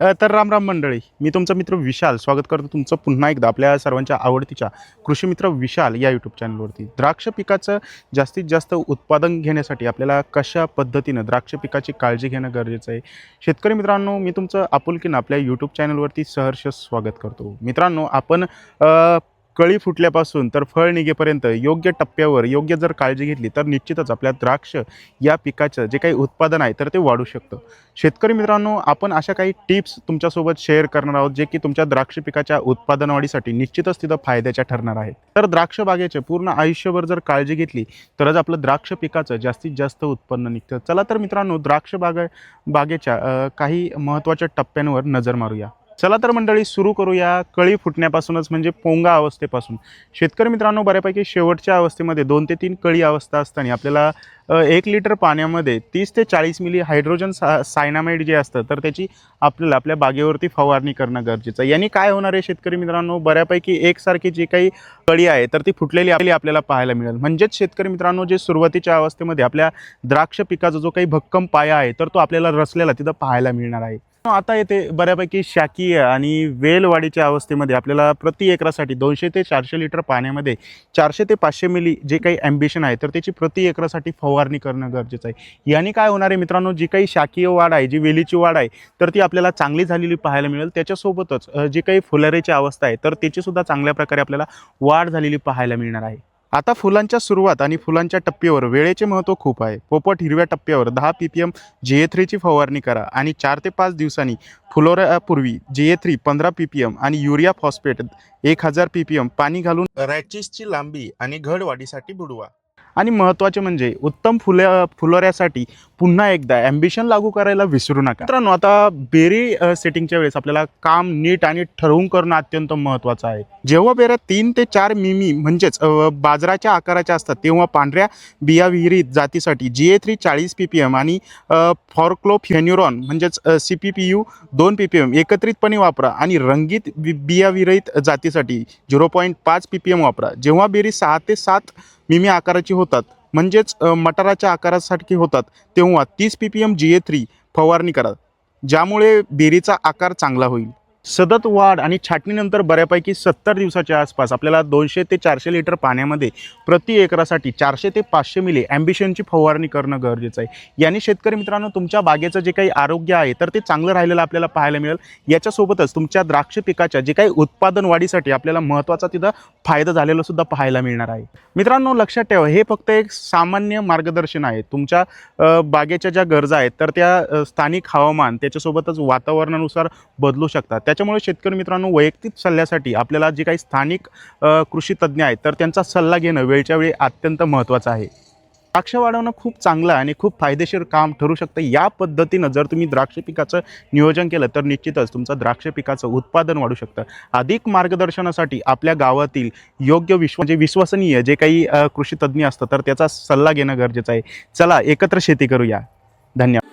तर राम राम मंडळी मी तुमचा मित्र विशाल स्वागत करतो तुमचं पुन्हा एकदा आपल्या सर्वांच्या आवडतीच्या कृषी मित्र विशाल या यूट्यूब चॅनलवरती द्राक्ष पिकाचं जास्तीत जास्त उत्पादन घेण्यासाठी आपल्याला कशा पद्धतीनं द्राक्ष पिकाची काळजी घेणं गरजेचं आहे? शेतकरी मित्रांनो मी तुमचं आपुलकीनं आपल्या यूट्यूब चॅनलवरती सहर्ष स्वागत करतो. मित्रांनो आपण कळी फुटल्यापासून तर फळ निघेपर्यंत योग्य टप्प्यावर योग्य जर काळजी घेतली तर निश्चितच आपल्या द्राक्ष या पिकाचं जे काही उत्पादन आहे तर ते वाढू शकतं. शेतकरी मित्रांनो आपण अशा काही टिप्स तुमच्यासोबत शेअर करणार आहोत जे की तुमच्या द्राक्ष पिकाच्या उत्पादन वाढीसाठी निश्चितच तिथं फायद्याच्या ठरणार आहेत. तर द्राक्ष बागेचे पूर्ण आयुष्यभर जर काळजी घेतली तरच आपलं द्राक्ष पिकाचं जास्तीत जास्त उत्पन्न निघतं. चला तर मित्रांनो द्राक्ष बागा बागेच्या काही महत्त्वाच्या टप्प्यांवर नजर मारूया. चला तर मंडळी सुरू करूया कळी फुटण्यापासूनच म्हणजे पोंगा अवस्थेपासून. शेतकरी मित्रांनो बऱ्यापैकी शेवटच्या अवस्थेमध्ये दोन ते तीन कळी अवस्था असताना आपल्याला एक लिटर पाण्यामध्ये तीस ते चाळीस मिली हायड्रोजन सा सायनामाइड जे असतं तर त्याची आपल्याला आपल्या बागेवरती फवारणी करणं गरजेचं आहे. यांनी काय होणार आहे शेतकरी मित्रांनो बऱ्यापैकी एकसारखी जी काही कळी आहे तर ती फुटलेली आपली आपल्याला पाहायला मिळेल. म्हणजेच शेतकरी मित्रांनो जे सुरुवातीच्या अवस्थेमध्ये आपल्या द्राक्ष पिकाचा जो काही भक्कम पाया आहे तर तो आपल्याला रचलेला तिथं पाहायला मिळणार आहे. आता येते बऱ्यापैकी शाकीय आणि वेलवाढीच्या अवस्थेमध्ये आपल्याला प्रति एकरासाठी दोनशे ते चारशे लिटर पाण्यामध्ये चारशे ते पाचशे मिली जे काही ॲम्बिशन आहे तर त्याची प्रति एकरासाठी फवारणी करणं गरजेचं आहे. याने काय होणार आहे मित्रांनो जी काही शाकीय वाढ आहे जी वेलीची वाढ आहे तर ती आपल्याला चांगली झालेली पाहायला मिळेल. त्याच्यासोबतच जी काही फुलारीची अवस्था आहे तर त्याची सुद्धा चांगल्या प्रकारे आपल्याला वाढ झालेली पाहायला मिळणार आहे. आता फुलांच्या सुरुवात आणि फुलांच्या टप्प्यावर वेळेचे महत्त्व खूप आहे. पोपट हिरव्या टप्प्यावर दहा पी पी एम जे ए थ्रीची फवारणी करा आणि चार ते पाच दिवसांनी फुलोऱ्यापूर्वी जे ए थ्री पंधरा पी पी एम आणि युरिया फॉस्फेट एक हजार पी पी एम पाणी घालून रॅचिसची लांबी आणि घड वाढीसाठी बुडवा. आणि महत्त्वाचे म्हणजे उत्तम फुले फुलोऱ्यासाठी पुन्हा एकदा ॲम्बिशन लागू करायला विसरू नका. मित्रांनो आता बेरी सेटिंगच्या वेळेस आपल्याला काम नीट आणि ठरवून करणं अत्यंत महत्त्वाचं आहे. जेव्हा बेऱ्या तीन ते चार मिमी म्हणजेच बाजराच्या बाजाराच्या आकाराच्या असतात तेव्हा पांढऱ्या बिया विहिरीत जातीसाठी जी ए थ्री चाळीस पी पी एम आणि फॉरक्लोफेन्युरॉन म्हणजेच सी पी पी यू दोन पी पी एम एकत्रितपणे वापरा आणि रंगीत बि बिया विरहित जातीसाठी झिरो पॉईंट पाच पी पी एम वापरा. जेव्हा बेरी सहा ते सात मिमी आकाराची होतात. म्हणजेच मटाराच्या आकारासाठी होतात. तेव्हा तीस P P M G A three फवारणी करा. ज्यामुळे बेरीचा आकार चांगला होईल. सतत वाढ आणि छाटणीनंतर बऱ्यापैकी सत्तर दिवसाच्या आसपास आपल्याला दोनशे ते चारशे लिटर पाण्यामध्ये प्रति एकरासाठी चारशे ते पाचशे मिली ॲम्बिशनची फवारणी करणं गरजेचं आहे. याने शेतकरी मित्रांनो तुमच्या बागेचं जे काही आरोग्य आहे तर ते चांगलं राहिलेलं आपल्याला पाहायला मिळेल. याच्यासोबतच तुमच्या द्राक्ष पिकाच्या जे काही उत्पादन वाढीसाठी आपल्याला महत्त्वाचा तिथं फायदा झालेला सुद्धा पाहायला मिळणार आहे. मित्रांनो लक्षात ठेवा हे फक्त एक सामान्य मार्गदर्शन आहे. तुमच्या बागेच्या ज्या गरजा आहेत तर त्या स्थानिक हवामान त्याच्यासोबतच वातावरणानुसार बदलू शकतात. त्याच्यामुळे शेतकरी मित्रांनो वैयक्तिक सल्ल्यासाठी आपल्याला जे काही स्थानिक कृषी तज्ज्ञ आहेत तर त्यांचा सल्ला घेणं वेळच्या वेळी अत्यंत महत्त्वाचं आहे. द्राक्ष वाढवणं खूप चांगलं आणि खूप फायदेशीर काम ठरू शकतं. या पद्धतीनं जर तुम्ही द्राक्ष पिकाचं नियोजन केलं तर निश्चितच तुमचं द्राक्ष पिकाचं उत्पादन वाढू शकतं. अधिक मार्गदर्शनासाठी आपल्या गावातील योग्य विश्व म्हणजे विश्वसनीय जे काही कृषी तज्ज्ञ असतं तर त्याचा सल्ला घेणं गरजेचं आहे. चला एकत्र शेती करूया. धन्यवाद.